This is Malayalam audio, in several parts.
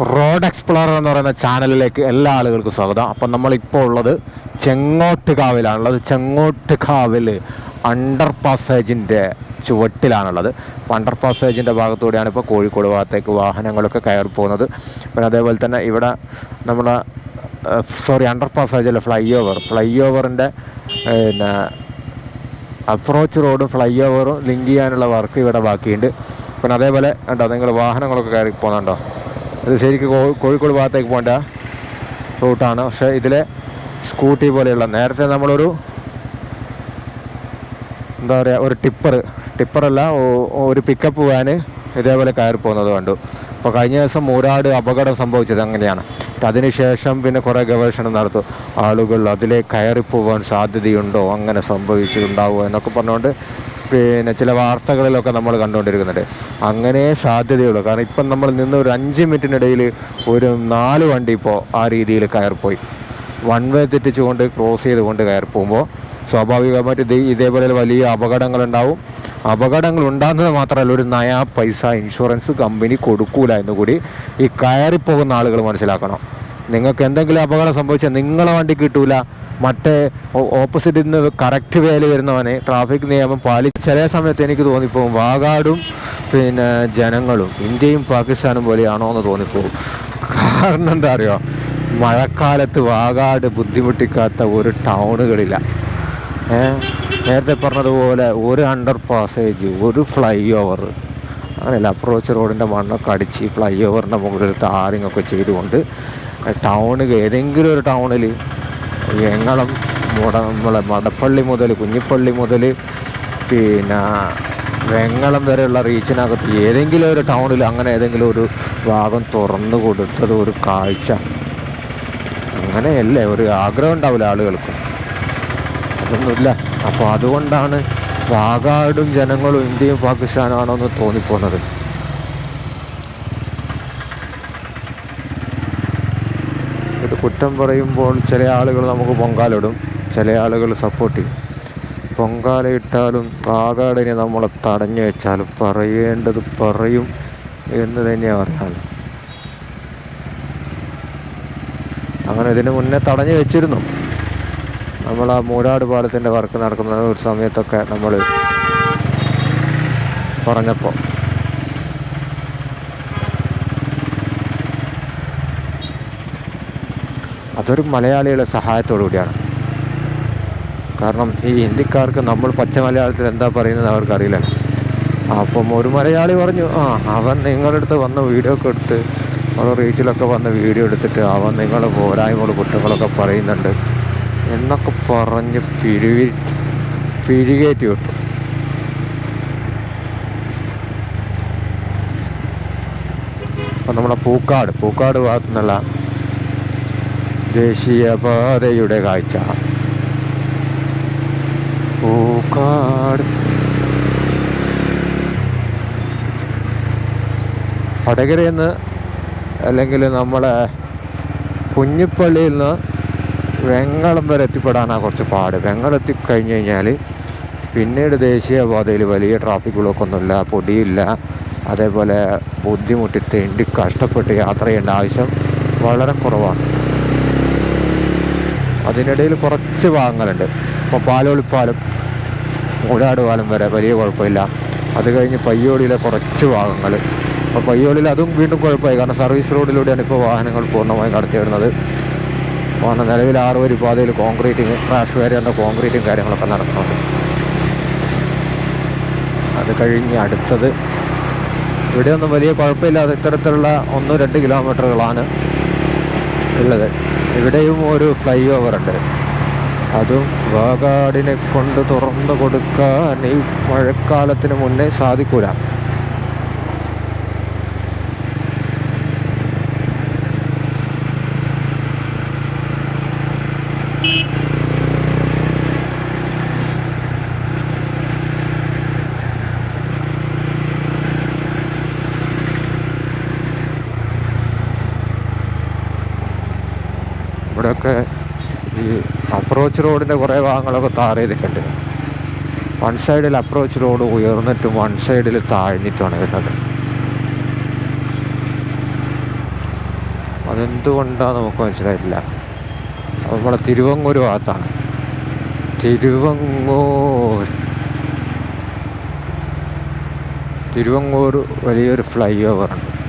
റോഡ് എക്സ്പ്ലോറർ എന്ന് പറയുന്ന ചാനലിലേക്ക് എല്ലാ ആളുകൾക്കും സ്വാഗതം. അപ്പം നമ്മളിപ്പോൾ ഉള്ളത് ചെങ്ങോട്ടുകാവിലാണുള്ളത്. ചെങ്ങോട്ടുകാവിൽ അണ്ടർ പാസേജിന്റെ ചുവട്ടിലാണുള്ളത്. അപ്പോൾ അണ്ടർ പാസേജിന്റെ ഭാഗത്തൂടെയാണ് ഇപ്പോൾ കോഴിക്കോട് ഭാഗത്തേക്ക് വാഹനങ്ങളൊക്കെ കയറി പോകുന്നത്. പിന്നെ അതേപോലെ തന്നെ ഇവിടെ നമ്മുടെ സോറി അണ്ടർ പാസേജല്ല ഫ്ലൈ ഓവർ ഫ്ലൈ ഓവറിന്റെ പിന്നെ അപ്രോച്ച് റോഡും ഫ്ലൈ ഓവറും ലിങ്ക് ചെയ്യാനുള്ള വർക്ക് ഇവിടെ ബാക്കിയുണ്ട്. പിന്നെ അതേപോലെ കണ്ടോ നിങ്ങൾ വാഹനങ്ങളൊക്കെ കയറി പോകുന്നുണ്ടോ? ഇത് ശരിക്കും കോഴിക്കോട് ഭാഗത്തേക്ക് പോകേണ്ട റൂട്ടാണ്. പക്ഷേ ഇതിലെ സ്കൂട്ടി പോലെയുള്ള നേരത്തെ നമ്മളൊരു എന്താ പറയുക ഒരു ടിപ്പർ ടിപ്പറല്ല ഒരു പിക്കപ്പ് വാന് ഇതേപോലെ കയറി പോകുന്നത് കണ്ടു. അപ്പോൾ കഴിഞ്ഞ ദിവസം മൂരാട് അപകടം സംഭവിച്ചത് അങ്ങനെയാണ്. അതിനുശേഷം പിന്നെ കുറേ ഗവേഷണം നടത്തും. ആളുകൾ അതിലെ കയറി പോകാൻ സാധ്യതയുണ്ടോ? അങ്ങനെ സംഭവിച്ചിട്ടുണ്ടാവുമോ എന്നൊക്കെ പറഞ്ഞുകൊണ്ട് പിന്നെ ചില വാർത്തകളിലൊക്കെ നമ്മൾ കണ്ടുകൊണ്ടിരിക്കുന്നുണ്ട്. അങ്ങനെ സാധ്യതയുള്ളൂ. കാരണം ഇപ്പം നമ്മൾ നിന്ന് ഒരു അഞ്ച് മിനിറ്റിനിടയിൽ ഒരു നാല് വണ്ടി ഇപ്പോൾ ആ രീതിയിൽ കയറിപ്പോയി. വൺ വേ തെറ്റിച്ചുകൊണ്ട് ക്രോസ് ചെയ്തുകൊണ്ട് കയറി പോകുമ്പോൾ സ്വാഭാവികമായിട്ട് ഇത് ഇതേപോലെ വലിയ അപകടങ്ങളുണ്ടാവും. അപകടങ്ങൾ ഉണ്ടാകുന്നത് മാത്രമല്ല ഒരു നയാ പൈസ ഇൻഷുറൻസ് കമ്പനി കൊടുക്കൂല എന്നുകൂടി ഈ കയറിപ്പോകുന്ന ആളുകൾ മനസ്സിലാക്കണം. നിങ്ങൾക്ക് എന്തെങ്കിലും അപകടം സംഭവിച്ചാൽ നിങ്ങളെ വണ്ടി കിട്ടൂല. മറ്റേ ഓപ്പോസിറ്റിൽ നിന്ന് കറക്റ്റ് വേല വരുന്നവനെ ട്രാഫിക് നിയമം പാലി ചില സമയത്ത് എനിക്ക് തോന്നിപ്പോകും. വാഗാടും പിന്നെ ജനങ്ങളും ഇന്ത്യയും പാകിസ്ഥാനും പോലെയാണോ എന്ന് തോന്നിപ്പോകും. കാരണം എന്താ അറിയോ? മഴക്കാലത്ത് വാഗാട് ബുദ്ധിമുട്ടിക്കാത്ത ഒരു ടൗണുകളില്ല. നേരത്തെ പറഞ്ഞതുപോലെ ഒരു അണ്ടർ പാസേജ് ഒരു ഫ്ലൈ ഓവർ അങ്ങനെയല്ല അപ്രോച്ച് റോഡിന്റെ മണ്ണൊക്കെ അടിച്ച് ഫ്ലൈ ഓവറിന്റെ മുകളിൽ താറിങ്ങൊക്കെ ചെയ്തുകൊണ്ട് ടൗണ് ഏതെങ്കിലും ഒരു ടൗണിൽ എങ്ങളം മുട നമ്മളെ മടപ്പള്ളി മുതൽ കുഞ്ഞിപ്പള്ളി മുതൽ പിന്നെ വെങ്ങളം വരെയുള്ള റീച്ചിനകത്ത് ഏതെങ്കിലും ഒരു ടൗണിൽ അങ്ങനെ ഏതെങ്കിലും ഒരു ഭാഗം തുറന്നു കൊടുത്തത് ഒരു കാഴ്ച. അങ്ങനെയല്ലേ ഒരു ആഗ്രഹം ഉണ്ടാവില്ല ആളുകൾക്ക്? അതൊന്നുമില്ല. അപ്പോൾ അതുകൊണ്ടാണ് വാഗാടും ജനങ്ങളും ഇന്ത്യയും പാകിസ്ഥാനാണോ എന്ന് തോന്നിപ്പോകുന്നത് കുറ്റം പറയുമ്പോൾ ചില ആളുകൾ നമുക്ക് പൊങ്കാലിടും ചില ആളുകൾ സപ്പോർട്ട് ചെയ്യും. പൊങ്കാല ഇട്ടാലും വാഗാടിനെ നമ്മളെ തടഞ്ഞു വെച്ചാൽ പറയേണ്ടത് പറയും എന്ന് തന്നെയാണ് പറയാനുള്ളത് അങ്ങനെ ഇതിന് മുന്നേ തടഞ്ഞു വെച്ചിരുന്നു. നമ്മൾ ആ മൂരാട് പാലത്തിന്റെ വർക്ക് നടക്കുന്ന ഒരു സമയത്തൊക്കെ നമ്മൾ പറഞ്ഞപ്പോൾ അതൊരു മലയാളികളുടെ സഹായത്തോടു കൂടിയാണ്. കാരണം ഈ ഹിന്ദിക്കാർക്ക് നമ്മൾ പച്ച മലയാളത്തിൽ എന്താ പറയുന്നത് അവർക്കറിയില്ല. അപ്പം ഒരു മലയാളി പറഞ്ഞു ആ അവൻ നിങ്ങളുടെ അടുത്ത് വന്ന് വീഡിയോ ഒക്കെ എടുത്ത് അവർ റീച്ചിലൊക്കെ വന്ന് വീഡിയോ എടുത്തിട്ട് അവൻ നിങ്ങളുടെ പോരായ്മകൾ കുറ്റങ്ങളൊക്കെ പറയുന്നുണ്ട് എന്നൊക്കെ പറഞ്ഞ് പിരിവി പിരികേറ്റി വിട്ടു. അപ്പം നമ്മുടെ പൂക്കാട് പൂക്കാട് ഭാഗത്തു നിന്നുള്ള ദേശീയപാതയുടെ കാഴ്ച. പൂക്കാട്. വടകരയിൽ നിന്ന് അല്ലെങ്കിൽ നമ്മളെ കുഞ്ഞിപ്പള്ളിയിൽ നിന്ന് വെങ്ങളം വരെ എത്തിപ്പെടാനാണ് കുറച്ച് പാട്. വെങ്ങളം എത്തിക്കഴിഞ്ഞ് കഴിഞ്ഞാൽ പിന്നീട് ദേശീയപാതയിൽ വലിയ ട്രാഫിക് ബ്ലോക്കൊന്നുമില്ല പൊടിയില്ല. അതേപോലെ ബുദ്ധിമുട്ടി തെണ്ടി കഷ്ടപ്പെട്ട് യാത്ര ചെയ്യേണ്ട ആവശ്യം വളരെ കുറവാണ്. അതിനിടയിൽ കുറച്ച് ഭാഗങ്ങളുണ്ട്. ഇപ്പോൾ പാലോളിപ്പാലം മൂടാട് പാലം വരെ വലിയ കുഴപ്പമില്ല. അത് കഴിഞ്ഞ് പയ്യോളിയിലെ കുറച്ച് ഭാഗങ്ങൾ. അപ്പോൾ പയ്യോളിൽ അതും വീണ്ടും കുഴപ്പമായി. കാരണം സർവീസ് റോഡിലൂടെയാണ് ഇപ്പോൾ വാഹനങ്ങൾ പൂർണമായും കടത്തി വരുന്നത് കാരണം നിലവിൽ ആറ് വരി പാതയിൽ കോൺക്രീറ്റിങ് ക്രാഷ് വരെയുള്ള കോൺക്രീറ്റും കാര്യങ്ങളൊക്കെ നടക്കുന്നുണ്ട്. അത് കഴിഞ്ഞ് അടുത്തത് ഇവിടെയൊന്നും വലിയ കുഴപ്പമില്ലാതെ ഇത്തരത്തിലുള്ള ഒന്ന് രണ്ട് കിലോമീറ്ററുകളാണ് ഉള്ളത്. ഇവിടെയും ഒരു ഫ്ലൈ ഓവർ ഉണ്ട്. അതും വാഗാടിനെ കൊണ്ട് തുറന്നു കൊടുക്കാൻ ഈ മഴക്കാലത്തിന് മുന്നേ സാധിക്കൂല. ഇവിടെയൊക്കെ ഈ അപ്രോച്ച് റോഡിന്റെ കുറേ ഭാഗങ്ങളൊക്കെ താർ ചെയ്തിട്ടുണ്ട് വൺ സൈഡിൽ അപ്രോച്ച് റോഡ് ഉയർന്നിട്ടും വൺ സൈഡിൽ താഴ്ന്നിട്ടുമാണ് വരുന്നത്. അതെന്തുകൊണ്ടാണ് നമുക്ക് മനസ്സിലായിട്ടില്ല. നമ്മളെ തിരുവങ്ങൂർ ഭാഗത്താണ്. തിരുവങ്ങൂർ. തിരുവങ്ങൂർ വലിയൊരു ഫ്ലൈ ഓവറുണ്ട്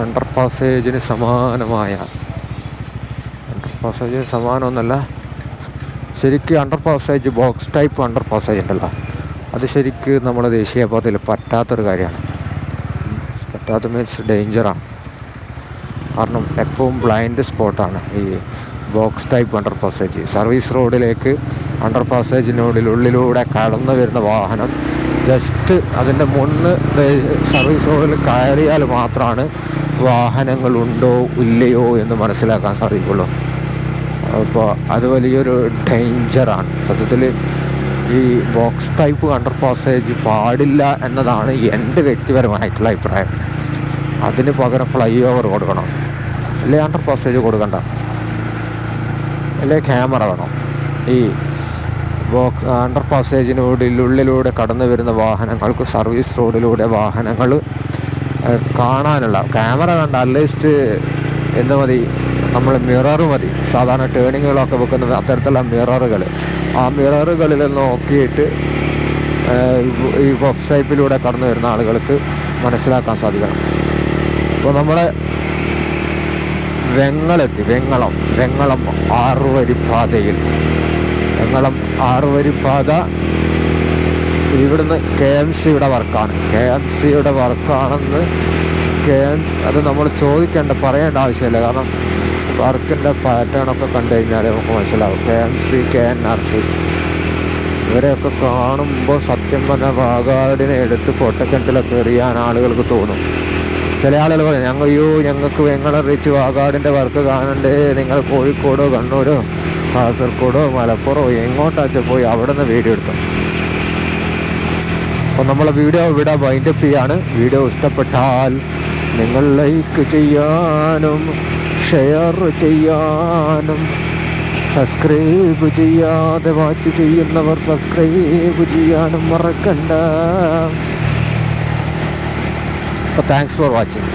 അണ്ടർ പാസേജിന് സമാനമായ. അണ്ടർ പാസേജിന് സമാനമൊന്നല്ല ശരിക്കും under passage box type under passage ഉണ്ടല്ലോ. അത് ശരിക്ക് നമ്മുടെ ദേശീയപാതയിൽ പറ്റാത്തൊരു കാര്യമാണ്. പറ്റാത്ത മീൻസ് ഡേഞ്ചറാണ് കാരണം എപ്പോഴും ബ്ലൈൻഡ് സ്പോട്ടാണ് ഈ box type under passage service റോഡിലേക്ക് അണ്ടർ പാസേജിനുള്ളിലൂടെ കടന്നു വരുന്ന വാഹനം ജസ്റ്റ് അതിന്റെ മുന്ന് സർവീസ് റോഡിൽ കയറിയാൽ മാത്രമാണ് വാഹനങ്ങളുണ്ടോ ഇല്ലയോ എന്ന് മനസ്സിലാക്കാൻ സാധിക്കുള്ളൂ അപ്പോൾ അത് വലിയൊരു ഡേഞ്ചറാണ് സത്യത്തിൽ ഈ ബോക്സ് ടൈപ്പ് അണ്ടർ പാസേജ് പാടില്ല എന്നതാണ് എന്റെ വ്യക്തിപരമായിട്ടുള്ള അഭിപ്രായം. അതിന് പകരം ഫ്ലൈ ഓവർ കൊടുക്കണം. അല്ലെ അണ്ടർ പാസേജ് കൊടുക്കണ്ട. അല്ലെ ക്യാമറ വേണം. ഈ ബോക്സ് അണ്ടർ പാസേജിനുള്ളിലൂടെ കടന്നു വരുന്ന വാഹനങ്ങൾക്ക് സർവീസ് റോഡിലൂടെ വാഹനങ്ങൾ കാണാനുള്ള. ക്യാമറ കണ്ട അറ്റ്ലീസ്റ്റ് എന്ത് മതി? നമ്മൾ മിറർ മതി. സാധാരണ ടേണിങ്ങുകളൊക്കെ വെക്കുന്നത് അത്തരത്തിലുള്ള മിററുകൾ ആ മിററുകളിൽ നോക്കിയിട്ട് ഈ ടൈപ്പിലൂടെ കടന്നു വരുന്ന ആളുകൾക്ക് മനസ്സിലാക്കാൻ സാധിക്കണം. അപ്പോൾ നമ്മുടെ വെങ്ങളെത്തി വെങ്ങളം. വെങ്ങളം ആറുവരിപ്പാതയിൽ. വെങ്ങളം ആറുവരിപ്പാത ഇവിടുന്ന് കെ എം സിയുടെ വർക്കാണ്. കെ എം സിയുടെ വർക്കാണെന്ന് കെ എം അത് നമ്മൾ ചോദിക്കേണ്ട പറയേണ്ട ആവശ്യമില്ല. കാരണം വർക്കിന്റെ പാറ്റേണൊക്കെ കണ്ടു കഴിഞ്ഞാൽ നമുക്ക് മനസ്സിലാവും. K M C K N R C. ഇവരെയൊക്കെ കാണുമ്പോൾ സത്യം പറഞ്ഞ വാഗാടിനെ എടുത്ത് പൊട്ടക്കിണറ്റിലൊക്കെ എറിയാൻ ആളുകൾക്ക് തോന്നും. ചില ആളുകൾ പറയും ഞങ്ങൾ അയ്യോ ഞങ്ങൾക്ക് വെങ്ങളറിയിച്ച് വാഗാടിന്റെ വർക്ക് കാണണ്ടേ. നിങ്ങൾ കോഴിക്കോടോ കണ്ണൂരോ കാസർഗോഡോ മലപ്പുറമോ എങ്ങോട്ടാച്ച പോയി അവിടെ നിന്ന് വീഡിയോ എടുത്തു. അപ്പോൾ നമ്മൾ വീഡിയോ ഇവിടെ വൈൻഡപ്പ് ചെയ്യാണ്. വീഡിയോ ഇഷ്ടപ്പെട്ടാൽ നിങ്ങൾ ലൈക്ക് ചെയ്യാനും ഷെയർ ചെയ്യാനും സബ്സ്ക്രൈബ് ചെയ്യാതെ വാച്ച് ചെയ്യുന്നവർ സബ്സ്ക്രൈബ് ചെയ്യാനും മറക്കണ്ട. അപ്പോൾ താങ്ക്സ് ഫോർ വാച്ചിങ്